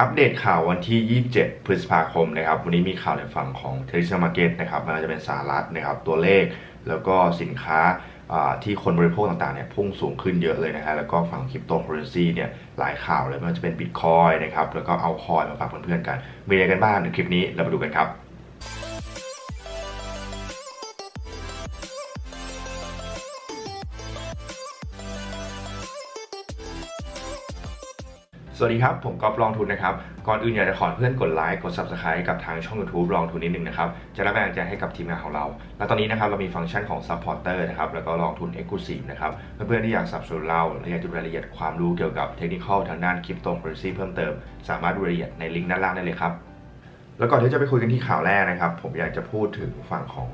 อัปเดตข่าววันที่ 27 พฤษภาคมนะครับ วันนี้มีข่าวในฝั่งของเท s l a Market นะครับไมันจะเป็นสหรัฐนะครับ ตัวเลขแล้วก็สินค้าอ่าที่คนบริโภคต่างๆเนี่ยพุ่งสูงขึ้นเยอะเลยนะฮะแล้วก็ฝั่งคริปโตเคอเรนซีเนี่ยหลายข่าวเลยไม่ว่าจะเป็นบิตคอยนะครับแล้วก็เอาคอยมาฝากเพื่อนๆกัน มีอะไรกันบ้างในคลิปนี้เรามาดูกันครับ สวัสดีครับ ผมก๊อฟลองทุนนะครับ ก่อนอื่นอยากจะขอเพื่อนกดไลค์กด Subscribe กับทางช่อง YouTube ลองทุนนิดนึงนะครับ จะได้แรงใจให้กับทีมงานของเรา และตอนนี้นะครับเรามีฟังก์ชันของ Supporter นะครับ แล้วก็ลองทุน Exclusive นะครับ เพื่อนๆที่อยากสับสนเราและอยากจะดูรายละเอียดความรู้เกี่ยวกับเทคนิคทางด้านคริปโตเคอเรนซีเพิ่มเติม สามารถดูรายละเอียดในลิงก์ด้านล่างได้เลยครับ แล้วก่อนที่จะไปคุยกันที่ข่าวแรกนะครับ ผมอยากจะพูดถึงฝั่งของ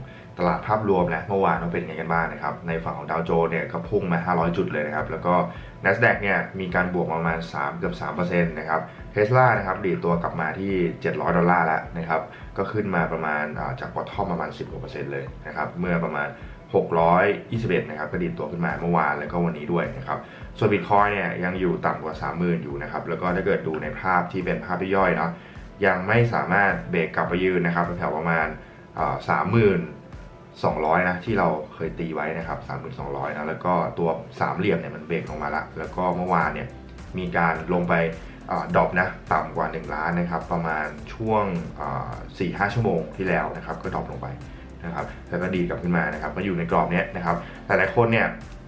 ลาดภาพรวมและเมื่อวานว่าเป็นยังไงกันบ้างนะครับในฝั่งของดาวโจนส์เนี่ยก็พุ่งมา 500 จุดเลยนะครับ แล้วก็ NASDAQ เนี่ยมีการบวกประมาณ 3 เกือบ3%นะครับเทสลานะครับดีตัวกลับมาที่ 700 ดอลลาร์แล้วนะครับก็ขึ้นมาประมาณจากบอททอมประมาณ 10กว่าเปอร์เซ็นต์เลยนะครับเมื่อประมาณ 621 นะครับก็ดีตัวขึ้นมาเมื่อวานแล้วก็วันนี้ด้วยนะครับส่วนบิตคอยเนี่ยยังอยู่ต่ำกว่า 30,000 อยู่นะครับแล้วก็ถ้าเกิดดูในภาพที่เป็นภาพย่อยเนาะยังไม่สามารถเบรกกลับไปยืนนะครับแถวประมาณสามหมื่น สองร้อยนะที่เราเคยตีไว้นะครับสามหมื่นะแล้วก็ตัวสามเหลี่ยมเนี่ยมันเบรกลงมาละ แล้วก็เมื่อวานเนี่ยมีการลงไปดรอปนะต่ำกว่า 1 ล้านนะครับประมาณช่วงสี่ห้าชั่วโมงที่แล้วนะครับก็ดรอปลงไปนะครับแล้วก็ดีกลับขึ้นมานะครับมาอยู่ในกรอบเนี้ยนะครับหลายๆคนเนี่ย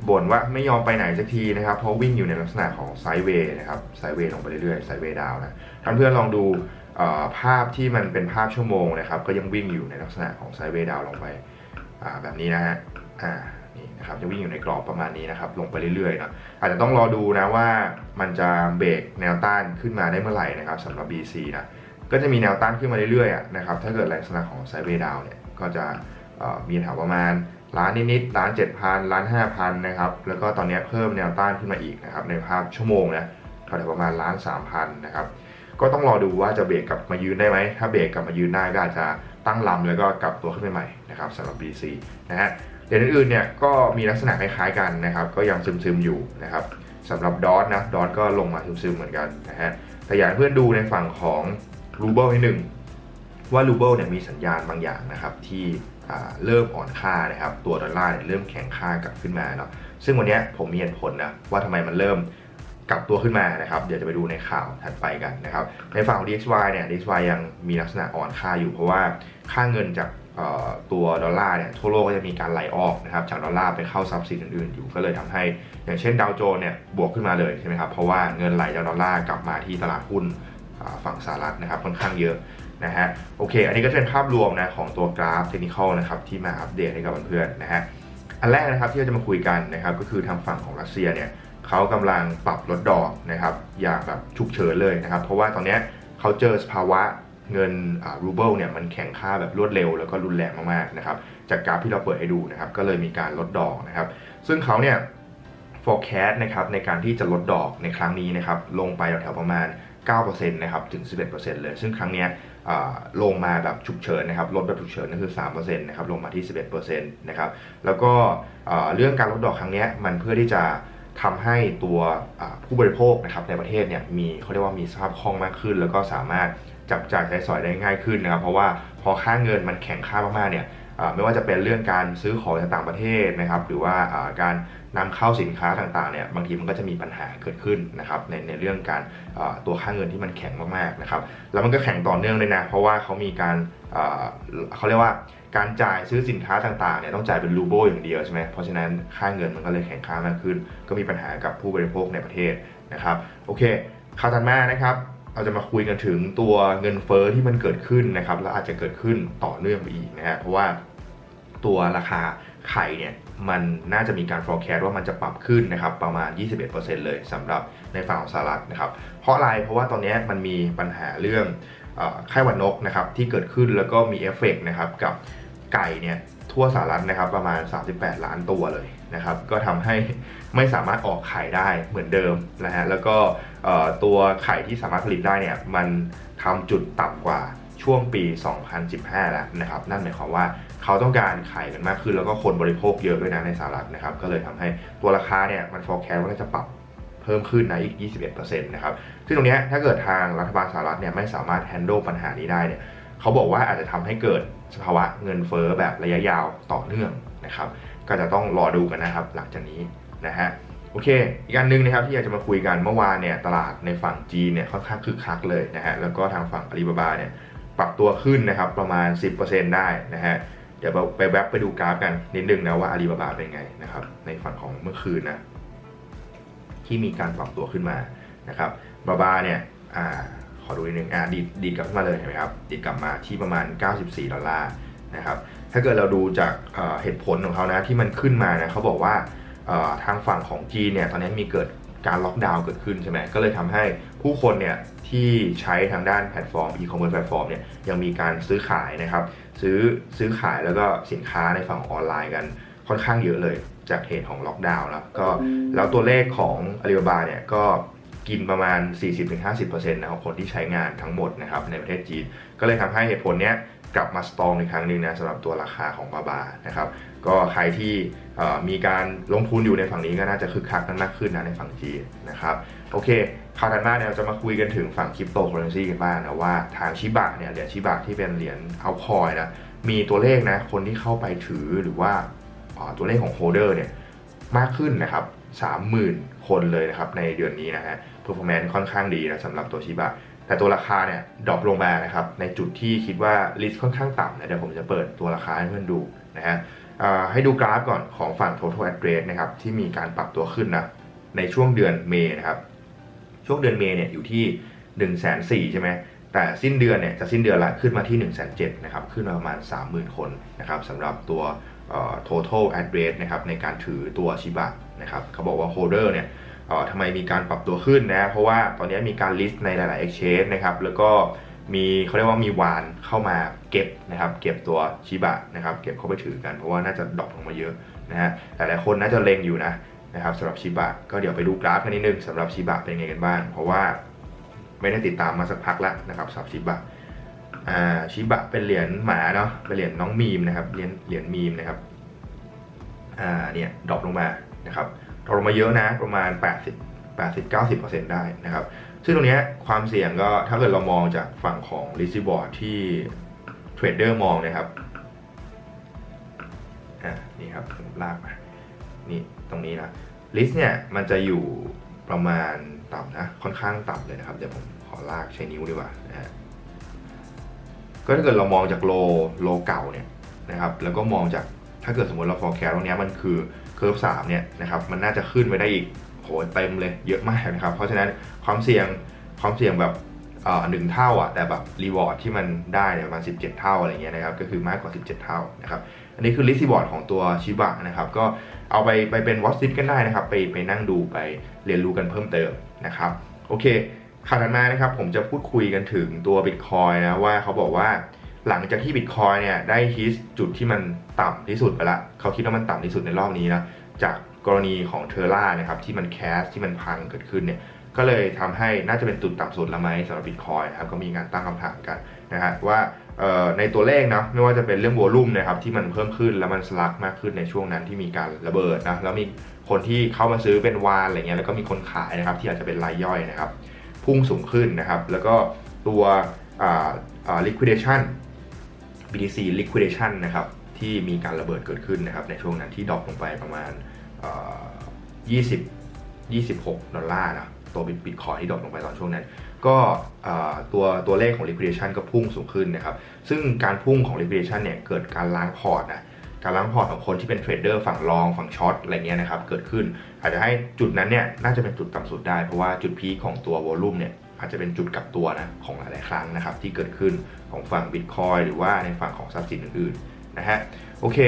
บ่นว่าไม่ยอมไปไหนสักทีนะครับเพราะวิ่งอยู่ในลักษณะของไซด์เวย์นะครับไซด์เวย์ลงไปเรื่อยๆไซด์เวย์ดาวนะท่านเพื่อนลองดูภาพที่มันเป็นภาพชั่วโมงนะครับก็ยังวิ่งอยู่ในลักษณะของไซด์เวย์ดาวลงไป แบบนี้นะฮะอ่านี่นะครับจะวิ่งอยู่ในกรอบประมาณนี้นะครับ ลงไปเรื่อยๆนะอาจจะต้องรอดูนะว่ามันจะเบรกแนวต้านขึ้นมาได้เมื่อไหร่นะครับสำหรับ BC นะก็จะมีแนวต้านขึ้นมาเรื่อยๆนะครับถ้าเกิดลักษณะของไซเวย์ดาวเนี่ยก็จะมีแถวประมาณล้านนิดๆล้านเจ็ดพันล้านห้าพันนะครับแล้วก็ตอนนี้เพิ่มแนวต้านขึ้นมาอีกนะครับในภาพชั่วโมงนะแถวประมาณล้านสามพันนะครับก็ต้องรอดูว่าจะเบรกกลับมายืนได้ไหมถ้าเบรกกลับมายืนได้ก็อาจจะ ตั้งลำแล้วก็กลับตัวขึ้นไปใหม่นะครับสำหรับ BC นะฮะเหรียญอื่นๆเนี่ยก็มีลักษณะคล้ายๆกันนะครับก็ยังซึมๆอยู่นะครับสำหรับดอทนะดอทก็ลงมาซึมๆเหมือนกันนะฮะแต่อยากให้เพื่อนดูในฝั่งของรูเบิลนิดหนึ่งว่ารูเบิลเนี่ยมีสัญญาณบางอย่างนะครับที่เริ่มอ่อนค่านะครับตัวดอลลาร์เนี่ยเริ่มแข็งค่ากลับขึ้นมาเนาะซึ่งวันนี้ผมมีเหตุผลนะว่าทำไมมันเริ่ม กลับตัวขึ้นมานะครับ เดี๋ยวจะไปดูในข่าวถัดไปกันนะครับ ในฝั่งของ DXY เนี่ย DXY ยังมีลักษณะอ่อนค่าอยู่เพราะว่าค่าเงินจากตัวดอลลาร์เนี่ยทั่วโลกก็จะมีการไหลออกนะครับจากดอลลาร์ไปเข้าทรัพย์สินอื่นๆอยู่ก็เลยทำให้ อย่างเช่นดาวโจนส์เนี่ยบวกขึ้นมาเลยใช่ไหมครับเพราะว่าเงินไหลจากดอลลาร์กลับมาที่ตลาดหุ้นฝั่งสหรัฐนะครับค่อนข้างเยอะนะฮะโอเค อันนี้ก็จะเป็นภาพรวมนะของตัวกราฟเทคนิคนะครับที่มาอัปเดตให้กับเพื่อนๆนะฮะอันแรกนะครับที่เราจะมาคุยกันนะครับก็คือทางฝั่งของรัสเซียเนี่ย เขากำลังปรับลดดอกนะครับอย่างแบบฉุกเฉินเลยนะครับ เพราะว่าตอนนี้เขาเจอสภาวะเงินรูเบิลเนี่ยมันแข็งค่าแบบรวดเร็วแล้วก็รุนแรงมากๆนะครับจากกราฟที่เราเปิดให้ดูนะครับก็เลยมีการลดดอกนะครับ ซึ่งเขาเนี่ย forecast นะครับในการที่จะลดดอกในครั้งนี้นะครับลงไปแถวๆประมาณ 9%นะครับถึง 11%เลย ซึ่งครั้งเนี้ยลงมาแบบฉุกเฉินนะครับลดแบบฉุกเฉินนั่นคือ 3%นะครับลงมาที่ 11%นะครับแล้วก็เรื่องการลดดอกครั้งเนี้ยมันเพื่อที่จะ ทำให้ตัวผู้บริโภคนะครับในประเทศเนี่ยมีเขาเรียกว่ามีสภาพคล่องมากขึ้น แล้วก็สามารถจับจ่ายใช้สอยได้ง่ายขึ้นนะครับ เพราะว่าพอค่าเงินมันแข็งค่ามากๆเนี่ยไม่ว่าจะเป็นเรื่องการซื้อของจากต่างประเทศนะครับ หรือว่าการนำเข้าสินค้าต่างๆเนี่ยบางทีมันก็จะมีปัญหาเกิดขึ้นนะครับในในเรื่องการตัวค่าเงินที่มันแข็งมากๆนะครับแล้วมันก็แข็งต่อเนื่องเลยนะเพราะว่าเขามีการเขาเรียกว่า การจ่ายซื้อสินค้าต่างๆเนี่ยต้องจ่ายเป็นรูเบิลอย่างเดียวใช่ไหมเพราะฉะนั้นค่าเงินมันก็เลยแข็งค่ามากขึ้น ก็มีปัญหากับผู้บริโภคในประเทศนะครับโอเคข่าวถัดมานะครับเราจะมาคุยกันถึงตัวเงินเฟอ้อที่มันเกิดขึ้นนะครับแล้วอาจจะเกิดขึ้นต่อเนื่องไปอีกนะฮะเพราะว่าตัวราคาไข่เนี่ยมันน่าจะมีการ forecast ว่ามันจะปรับขึ้นนะครับประมาณ 21%เลยสำหรับในฝั่งของสหรัฐนะครับเพราะอะไรเพราะว่าตอนนี้มันมีปัญหาเรื่องไข้หวัดนกนะครับที่เกิดขึ้นแล้วก็มีเอฟเฟกต์นะครับกับ ไก่เนี่ยทั่วสหรัฐนะครับประมาณ 38 ล้านตัวเลยนะครับก็ทำให้ไม่สามารถออกไข่ได้เหมือนเดิมนะฮะแล้วก็ตัวไข่ที่สามารถผลิตได้เนี่ยมันทำจุดต่ำกว่าช่วงปี 2015 แล้วนะครับนั่นหมายความว่าเขาต้องการไข่กันมากขึ้น แล้วก็คนบริโภคเยอะด้วยนะในสหรัฐนะครับก็เลยทำให้ตัวราคาเนี่ยมัน forecast ว่าน่าจะปรับเพิ่มขึ้นนะอีก 21%นะครับซึ่งตรงนี้ถ้าเกิดทางรัฐบาลสหรัฐเนี่ยไม่สามารถ handle ปัญหานี้ได้เนี่ยเขาบอกว่าอาจจะทำให้เกิด สภาวะเงินเฟ้อแบบระยะยาวต่อเนื่องนะครับ ก็จะต้องรอดูกันนะครับหลังจากนี้นะฮะโอเค อีกอันหนึงนะครับที่อยากจะมาคุยกันเมื่อวานเนี่ยตลาดในฝั่งจีนเนี่ยค่อนข้างคึกคักเลยนะฮะแล้วก็ทางฝั่งอาลีบาบาเนี่ยปรับตัวขึ้นนะครับประมาณ 10%ได้นะฮะเดี๋ยวเราไปแวบไปดูกราฟกันนิดนึงนะว่าอาลีบาบาเป็นไงนะครับในฝั่งของเมื่อคืนนะที่มีการปรับตัวขึ้นมานะครับบาบาเนี่ยอ่า ขอดูนิดนึงอ่าดีดดีดกลับมาเลยเห็นไหมครับดีดกลับมาที่ประมาณ 94 ดอลลาร์นะครับถ้าเกิดเราดูจากเหตุผลของเขานะที่มันขึ้นมานะเขาบอกว่าทางฝั่งของจีนเนี่ยตอนนี้มีเกิดการล็อกดาวน์เกิดขึ้นใช่ไหมก็เลยทำให้ผู้คนเนี่ยที่ใช้ทางด้านแพลตฟอร์ม e-commerce แพลตฟอร์มเนี่ยยังมีการซื้อขายนะครับ ซื้อซื้อขายแล้วก็สินค้าในฝั่งออนไลน์กันค่อนข้างเยอะเลยจากเหตุของล็อกดาวน์แล้วก็แล้วตัวเลขของอาลีบาบาเนี่ยก็ กินประมาณ 40-50%นะครับคนที่ใช้งานทั้งหมดนะครับในประเทศจีน ก็เลยทำให้เหตุผลเนี้ยกลับมาสตองอีกครั้งหนึ่งนะสำหรับตัวราคาของบาบานะครับก็ใครที่มีการลงทุนอยู่ในฝั่งนี้ก็น่าจะคึกคักกันมากขึ้นนะในฝั่งจีนนะครับโอเคข่าวถัดมาเนี่ยเราจะมาคุยกันถึงฝั่งคริปโตเคอเรนซีกันบ้างนะว่าทางชิบะเนี่ยเหรียญชิบะที่เป็นเหรียญเอาคอยนะมีตัวเลขนะคนที่เข้าไปถือหรือว่าอ่าตัวเลขของโฮเดอร์เนี่ยมากขึ้นนะครับ30,000 คนเลยนะครับในเดือนนี้นะฮะ performance ค่อนข้างดีนะสำหรับตัวชิบะแต่ตัวราคาเนี่ยดรอปลงมานะครับในจุดที่คิดว่า risk ค่อนข้างต่ำนะเดี๋ยวผมจะเปิดตัวราคาให้เพื่อนดูนะฮะให้ดูกราฟก่อนของฝั่ง total address นะครับที่มีการปรับตัวขึ้นนะในช่วงเดือนเมษนะครับช่วงเดือนเมษเนี่ยอยู่ที่1นึ่งแสนสี่ใช่ไหมแต่สิ้นเดือนเนี่ยจะสิ้นเดือนละขึ้นมาที่1นึ่งแสนเจ็ดนะครับขึ้นมาประมาณ 30,000 คนนะครับสำหรับตัว total address นะครับในการถือตัวชิบะนะครับเขาบอกว่า holder เนี่ย ทำไมมีการปรับตัวขึ้นนะ เพราะว่าตอนนี้มีการ list ในหลาย ๆ exchange นะครับแล้วก็มีเขาเรียกว่ามีวานเข้ามาเก็บนะครับ เก็บตัวชิบะนะครับ เก็บเข้าไปถือกันเพราะว่าน่าจะดรอปลงมาเยอะนะฮะหลายๆคนน่าจะเล็งอยู่นะนะครับสำหรับชิบะก็เดี๋ยวไปดูกราฟกันนิดนึงสำหรับชิบะเป็นไงกันบ้างเพราะว่าไม่ได้ติดตามมาสักพักแล้วนะครับสำหรับชิบะอ่าชิบะเป็นเหรียญหมาเนาะเป็นเหรียญน้องมีมนะครับเหรียญเหรียญมีมนะครับอ่าเนี่ยดรอปลงมานะครับ ดรอปลงมาเยอะนะประมาณ 80 80 90 ได้นะครับ ซึ่งตรงนี้ความเสี่ยงก็ถ้าเกิดเรามองจากฝั่งของลิซิบอร์ดที่เทรดเดอร์มองนะครับอ่านี่ครับลากมานี่ตรงนี้นะลิสเนี่ยมันจะอยู่ประมาณต่ำนะค่อนข้างต่ำเลยนะครับ เดี๋ยวผมขอลากใช้นิ้วดีกว่านะฮะก็ถ้าเกิดเรามองจากโลโลเก่าเนี่ยนะครับแล้วก็มองจากถ้าเกิดสมมติเรา forecast ตรงนี้มันคือ เคอร์ฟสามเนี่ยนะครับมันน่าจะขึ้นไปได้อีกโหเต็มเลยเยอะมากนะครับ เพราะฉะนั้นความเสี่ยงความเสี่ยงแบบหนึ่งเท่าอะแต่แบบรีวอร์ดที่มันได้เนี่ยประมาณ17 เท่าอะไรเงี้ยนะครับก็คือมากกว่า 17 เท่านะครับอันนี้คือลิซีบอร์ดของตัวชิบะนะครับก็เอาไปไปเป็นวอตซิตกันได้นะครับไปไปนั่งดูไปเรียนรู้กันเพิ่มเติมนะครับโอเคข่าวถัดมานะครับผมจะพูดคุยกันถึงตัว Bitcoin นะว่าเขาบอกว่า หลังจากที่ Bitcoin เนี่ยได้ฮิตจุดที่มันต่ำที่สุดไปละเขาคิดว่ามันต่ำที่สุดในรอบนี้นะจากกรณีของเทอร่านะครับที่มันแคสที่มันพังเกิดขึ้นเนี่ยก็เลยทำให้น่าจะเป็นจุดต่ำสุดแล้วไหมสำหรับ Bitcoin นะครับก็มีการตั้งคำถามกันนะฮะว่าในตัวเลขนะไม่ว่าจะเป็นเรื่องวอลุ่มนะครับที่มันเพิ่มขึ้นแล้วมันสลักมากขึ้นในช่วงนั้นที่มีการระเบิดนะแล้วมีคนที่เข้ามาซื้อเป็นวานอะไรเงี้ยแล้วก็มีคนขายนะครับที่อาจจะเป็นรายย่อยนะครับพุ่งสูงขึ้นนะครับแล้วก็ตัว liquidation BTC liquidation นะครับที่มีการระเบิดเกิดขึ้นนะครับในช่วงนั้นที่ดรอปลงไปประมาณอ่า20 26 ดอลลาร์นะตัวบิตคอยที่ดรอปลงไปตอนช่วงนั้น ก็ตัวตัวเลขของ liquidation ก็พุ่งสูงขึ้นนะครับซึ่งการพุ่งของ liquidation เนี่ยเกิดการล้างพอร์ตนะการล้างพอร์ตของคนที่เป็นเทรดเดอร์ฝั่งลองฝั่งช็อตอะไรเงี้ยนะครับเกิดขึ้น อาจจะให้จุดนั้นเนี่ยน่าจะเป็นจุดต่ำสุดได้เพราะว่าจุดพีคของตัววอลลุ่มเนี่ย อาจจะเป็นจุดกลับตัวนะของหลาย ๆ ครั้งนะครับ ที่เกิดขึ้นของฝั่ง Bitcoin หรือว่าในฝั่งของทรัพย์สินอื่น ๆ นะฮะโอเค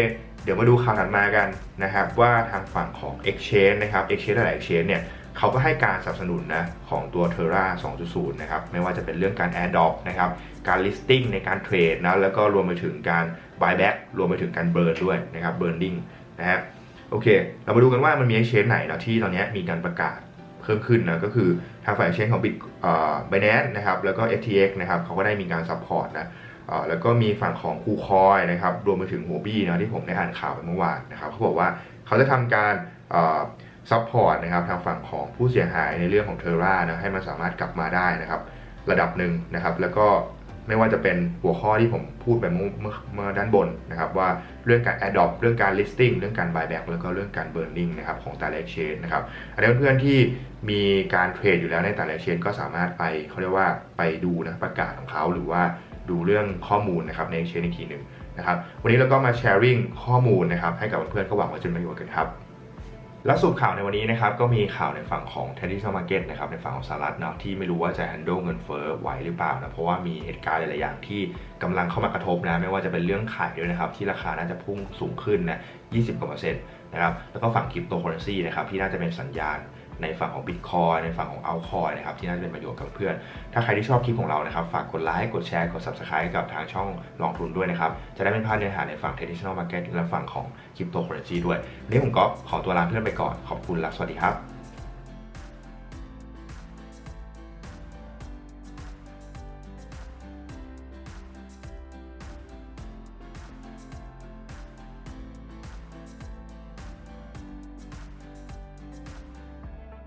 เดี๋ยวมาดูข่าวถัดมากันนะครับว่าทางฝั่งของ Exchange นะครับ Exchange หลาย Exchange เนี่ยเขาก็ให้การสนับสนุนนะของตัว Terra 2.0 นะครับ ไม่ว่าจะเป็นเรื่องการ Adopt นะครับ การ listing ในการเทรดนะ แล้วก็รวมไปถึงการ buyback รวมไปถึงการ burn ด้วยนะครับ burning นะฮะโอเค เรามาดูกันว่ามันมี exchange ไหนนะที่ตอนนี้มีการประกาศ เพิ่มขึ้นนะก็คือทางฝ่ายเชนของ Bit เอ่อนด์นะครับแล้วก็ FTX นะครับเขาก็ได้มีการซัพพอร์ตนะอ่อแล้วก็มีฝั่งของคูคอยนะครับรวมไปถึงหัวบี้นะที่ผมได้อ่านข่าวไปเมื่อวานนะครับเขาบอกว่าเขาจะทำการอ่อซัพพอร์ตนะครับทางฝั่งของผู้เสียหายในเรื่องของเทอร่านะให้มันสามารถกลับมาได้นะครับระดับหนึ่งนะครับแล้วก็ ไม่ว่าจะเป็นหัวข้อที่ผมพูดไปเมื่อเมื่อด้านบนนะครับว่าเรื่องการ adopt เรื่องการ listing เรื่องการ buyback แล้วก็เรื่องการ burning นะครับของแต่ละ exchange นะครับอันนี้เพื่อนๆที่มีการเทรดอยู่แล้วในแต่ละ exchange ก็สามารถไปเขาเรียกว่าไปดูนะประกาศของเขาหรือว่าดูเรื่องข้อมูลนะครับใน exchange อีกทีหนึ่งนะครับวันนี้เราก็มา sharing ข้อมูลนะครับให้กับเพื่อนๆก็หวังว่าจะเป็นประโยชน์กันครับ และสุดข่าวในวันนี้นะครับก็มีข่าวในฝั่งของ t e d d y Market นะครับในฝั่งของสหรัฐเนาะที่ไม่รู้ว่าจะ handle เงินเฟ้อไหวหรือเปล่านะเพราะว่ามีเหตุการณ์หลายอย่างที่กำลังเข้ามากระทบนะไม่ว่าจะเป็นเรื่องขายด้วยนะครับที่ราคาน่าจะพุ่งสูงขึ้นนะ 20กว่าเปอร์เซ็นต์นะครับแล้วก็ฝั่งคริปโตเคอเรนซีนะครับที่น่าจะเป็นสัญญาณ ในฝั่งของ Bitcoin ในฝั่งของ Altcoin นะครับที่น่าจะเป็นประโยชน์กับเพื่อน ถ้าใครที่ชอบคลิปของเรานะครับฝากกดไลค์กดแชร์กด Subscribe กับทางช่องลองทุนด้วยนะครับ จะได้ไม่พลาดเนื้อหาในฝั่ง Traditional Market และฝั่งของ Cryptocurrency ด้วยวันนี้ผมก็ขอตัวลาเพื่อนไปก่อนขอบคุณและสวัสดีครับ